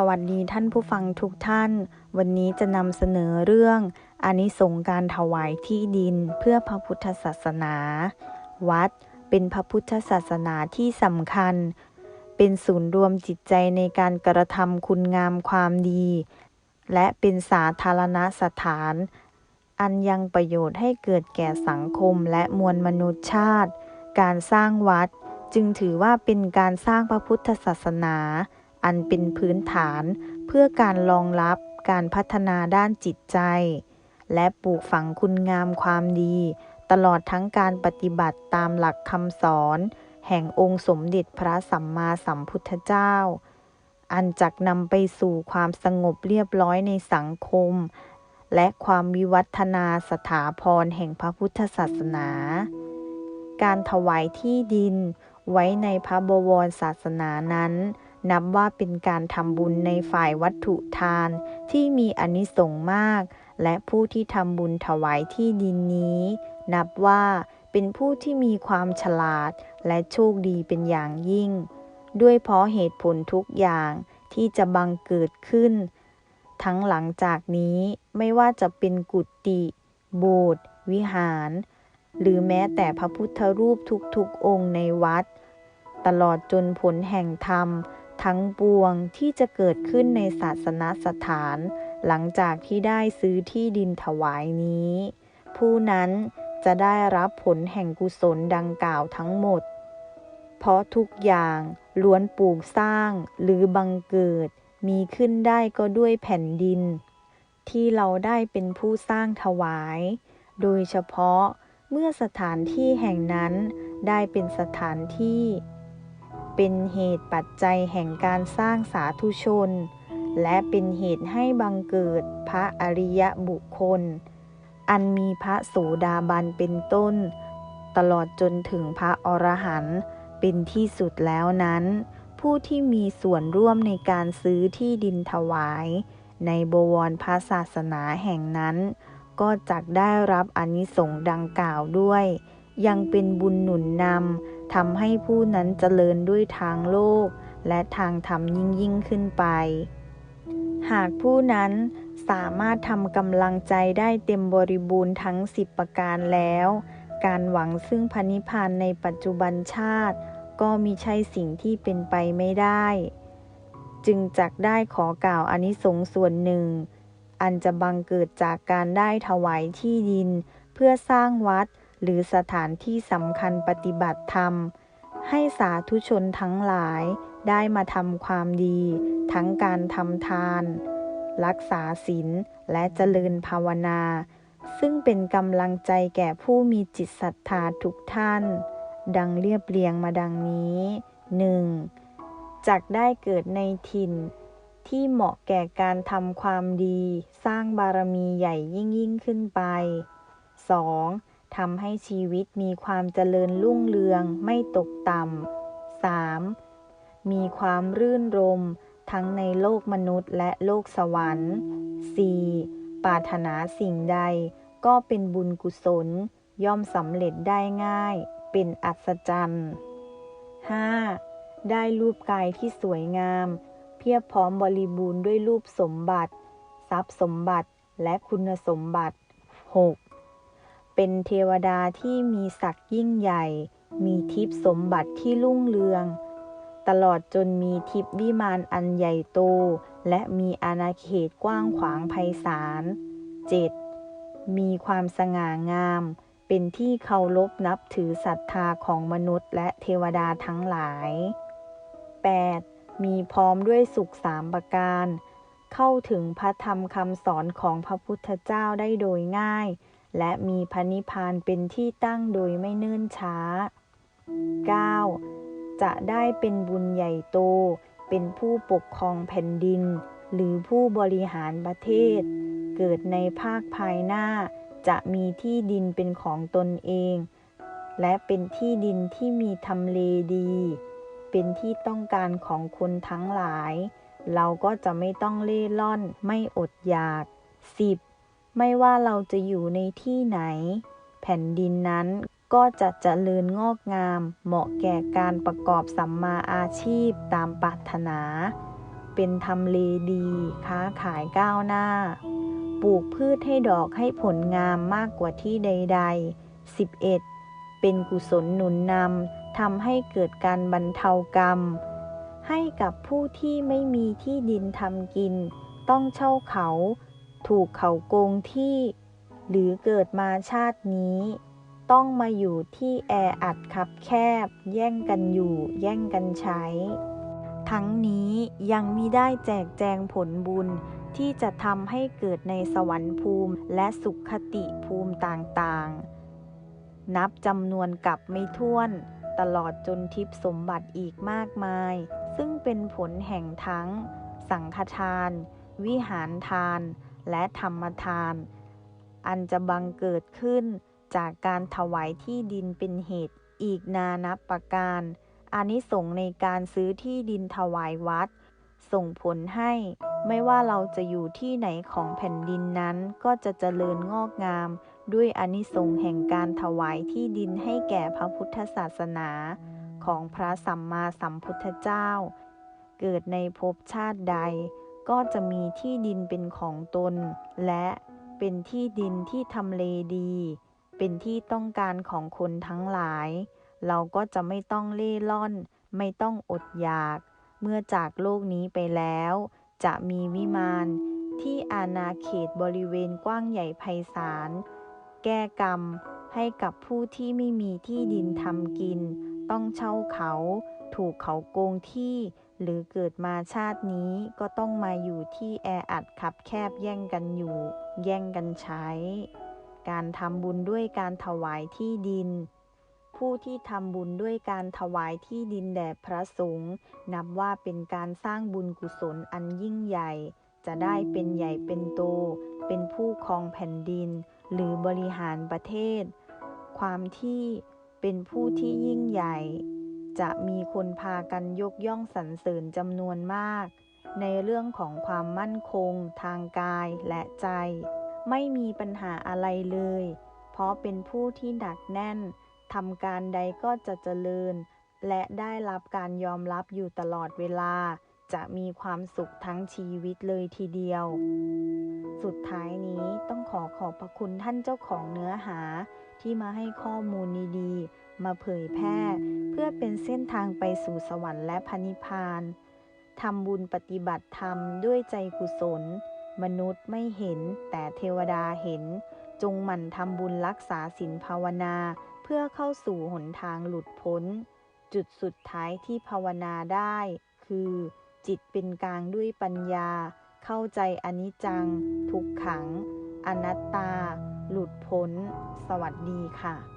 สวัสดีท่านผู้ฟังทุกท่าน วันนี้จะนำเสนอเรื่องอานิสงส์การถวายที่ดินเพื่อพระพุทธศาสนา วัดเป็นพระพุทธศาสนาที่สำคัญ เป็นศูนย์รวมจิตใจในการกระทำคุณงามความดี และเป็นสาธารณสถาน อันยังประโยชน์ให้เกิดแก่สังคมและมวลมนุษยชาติ การสร้างวัดจึงถือว่าเป็นการสร้างพระพุทธศาสนา อันเป็นพื้นฐานเพื่อการรองรับการพัฒนาด้านจิตใจ และปลูกฝังคุณงามความดี ตลอดทั้งการปฏิบัติตามหลักคำสอน แห่งองค์สมเด็จพระสัมมาสัมพุทธเจ้า อันจักนำไปสู่ความสงบเรียบร้อยในสังคม และความวิวัฒนาสถาพรแห่งพระพุทธศาสนา การถวายที่ดินไว้ในพระบวรศาสนานั้น นับว่าเป็นการทำบุญในฝ่ายวัตถุทานที่มีอนิสงส์มาก และผู้ที่ทำบุญถวายที่ดินนี้ นับว่าเป็นผู้ที่มีความฉลาดและโชคดีเป็นอย่างยิ่ง ด้วยเพราะเหตุผลทุกอย่างที่จะบังเกิดขึ้น ทั้งหลังจากนี้ไม่ว่าจะเป็นกุฏิโบสถ์วิหาร หรือแม้แต่พระพุทธรูปทุกๆองค์ในวัด ตลอดจนผลแห่งธรรม ทั้งปวงที่จะเกิดขึ้นในศาสนสถาน หลังจากที่ได้ซื้อที่ดินถวายนี้ ผู้นั้นจะได้รับผลแห่งกุศลดังกล่าวทั้งหมด เพราะทุกอย่างล้วนปลูกสร้างหรือบังเกิด มีขึ้นได้ก็ด้วยแผ่นดิน ที่เราได้เป็นผู้สร้างถวาย โดยเฉพาะเมื่อสถานที่แห่งนั้นได้เป็นสถานที่ เป็นเหตุปัจจัยแห่งการสร้างสาธุชน และเป็นเหตุให้บังเกิดพระอริยบุคคล อันมีพระโสดาบันเป็นต้น ตลอดจนถึงพระอรหันต์เป็นที่สุดแล้วนั้น ผู้ที่มีส่วนร่วมในการซื้อที่ดินถวาย ในบวรพระศาสนาแห่งนั้น ก็จักได้รับอนิสงส์ดังกล่าวด้วย ยังเป็นบุญหนุนนำ ทำให้ผู้นั้นเจริญด้วยทางโลก และทางธรรมยิ่งยิ่งขึ้นไป หากผู้นั้นสามารถทำกำลังใจได้เต็มบริบูรณ์ทั้งสิบประการแล้ว การหวังซึ่งพระนิพพานในปัจจุบันชาติ ก็มิใช่สิ่งที่เป็นไปไม่ได้ จึงจักได้ขอกล่าวอนิสงส์ส่วนหนึ่ง อันจะบังเกิดจากการได้ถวายที่ดิน เพื่อสร้างวัด หรือสถานที่สำคัญปฏิบัติธรรม ให้สาธุชนทั้งหลายได้มาทำความดี ทั้งการทำทาน รักษาศีลและเจริญภาวนา ซึ่งเป็นกำลังใจแก่ผู้มีจิตศรัทธาทุกท่าน ดังเรียบเรียงมาดังนี้ 1. จักได้เกิดในถิ่นที่เหมาะแก่การทำความดี สร้างบารมีใหญ่ยิ่งยิ่งขึ้นไป 2. ทำให้ชีวิตมีความเจริญรุ่งเรืองไม่ตกต่ำ 3. มีความรื่นรมทั้งในโลกมนุษย์และโลกสวรรค์ 4. ปรารถนาสิ่งใดก็เป็นบุญกุศล ย่อมสำเร็จได้ง่าย เป็นอัศจรรย์ 5. ได้รูปกายที่สวยงาม เพียบพร้อมบริบูรณ์ด้วยรูปสมบัติ ทรัพย์สมบัติและคุณสมบัติ 6. เป็นเทวดาที่มีศักดิ์ยิ่งใหญ่ มีทิพย์สมบัติที่รุ่งเรือง ตลอดจนมีทิพย์วิมานอันใหญ่โต และมีอาณาเขตกว้างขวางไพศาล 7. มีความสง่างาม เป็นที่เคารพนับถือศรัทธาของมนุษย์และเทวดาทั้งหลาย 8. มีพร้อมด้วยสุขสามประการ เข้าถึงพระธรรมคำสอนของพระพุทธเจ้าได้โดยง่าย และมีพระนิพพานเป็นที่ตั้งโดยไม่เนิ่นช้า 9. จะได้เป็นบุญใหญ่โต เป็นผู้ปกครองแผ่นดิน หรือผู้บริหารประเทศ เกิดในภาคภายหน้า จะมีที่ดินเป็นของตนเอง และเป็นที่ดินที่มีทำเลดี เป็นที่ต้องการของคนทั้งหลาย เราก็จะไม่ต้องเล่ร่อนไม่อดอยาก 10. ไม่ว่าเราจะอยู่ในที่ไหน แผ่นดินนั้นก็จะเจริญงอกงาม เหมาะแก่การประกอบสัมมาอาชีพตามปรารถนา เป็นทำเลดี ค้าขายก้าวหน้า ปลูกพืชให้ดอกให้ผลงามมากกว่าที่ใด ๆ 11. เป็นกุศลหนุนนำทำให้เกิดการบรรเทากรรม ให้กับผู้ที่ไม่มีที่ดินทำกิน ต้องเช่าเขา ถูกเขาโกงที่ หรือเกิดมาชาตินี้ ต้องมาอยู่ที่แออัดคับแคบ แย่งกันอยู่ แย่งกันใช้ ทั้งนี้ยังมิได้แจกแจงผลบุญที่จะทำให้เกิดในสวรรค์ภูมิและสุขคติภูมิต่างๆ นับจำนวนกับไม่ถ้วน ตลอดจนทิพยสมบัติอีกมากมาย ซึ่งเป็นผลแห่งทั้ง สังฆทาน วิหารทาน และธรรมทาน อันจะบังเกิดขึ้นจากการถวายที่ดินเป็นเหตุอีกนานับประการอานิสงส์ในการซื้อที่ดินถวายวัด ส่งผลให้ไม่ว่าเราจะอยู่ที่ไหนของแผ่นดินนั้นก็จะเจริญงอกงาม ด้วยอานิสงส์แห่งการถวายที่ดินให้แก่พระพุทธศาสนา ของพระสัมมาสัมพุทธเจ้า เกิดในภพชาติใด ก็จะมีที่ดินเป็นของตน และเป็นที่ดินที่ทำเลดี เป็นที่ต้องการของคนทั้งหลาย เราก็จะไม่ต้องเล่ร่อน ไม่ต้องอดอยาก เมื่อจากโลกนี้ไปแล้ว จะมีวิมานที่อาณาเขตบริเวณกว้างใหญ่ไพศาล แก้กรรมให้กับผู้ที่ไม่มีที่ดินทำกิน ต้องเช่าเขา ถูกเขาโกงที่ หรือเกิดมาชาตินี้ก็ต้องมาอยู่ที่แออัดคับแคบแย่งกันอยู่ แย่งกันใช้ การทำบุญด้วยการถวายที่ดิน ผู้ที่ทำบุญด้วยการถวายที่ดินแด่พระสงฆ์นับว่าเป็นการสร้างบุญกุศลอันยิ่งใหญ่ จะได้เป็นใหญ่เป็นโต เป็นผู้ครองแผ่นดิน หรือบริหารประเทศ ความที่เป็นผู้ที่ยิ่งใหญ่ จะมีคนพากันยกย่องสรรเสริญจำนวนมาก ในเรื่องของความมั่นคง ทางกายและใจ ไม่มีปัญหาอะไรเลย เพราะเป็นผู้ที่หนักแน่นทำการใดก็จะเจริญ และได้รับการยอมรับอยู่ตลอดเวลา จะมีความสุขทั้งชีวิตเลยทีเดียว สุดท้ายนี้ต้องขอขอบพระคุณท่านเจ้าของเนื้อหาที่มาให้ข้อมูลดีๆ มาเผยแพร่ เพื่อเป็นเส้นทางไปสู่สวรรค์และพระนิพพานทำบุญปฏิบัติธรรมด้วยใจกุศล มนุษย์ไม่เห็นแต่เทวดาเห็น จงหมั่นทำบุญรักษาศีลภาวนา เพื่อเข้าสู่หนทางหลุดพ้น จุดสุดท้ายที่ภาวนาได้ คือ จิตเป็นกลางด้วยปัญญา เข้าใจอนิจจัง ทุกขัง อนัตตา หลุดพ้น สวัสดีค่ะ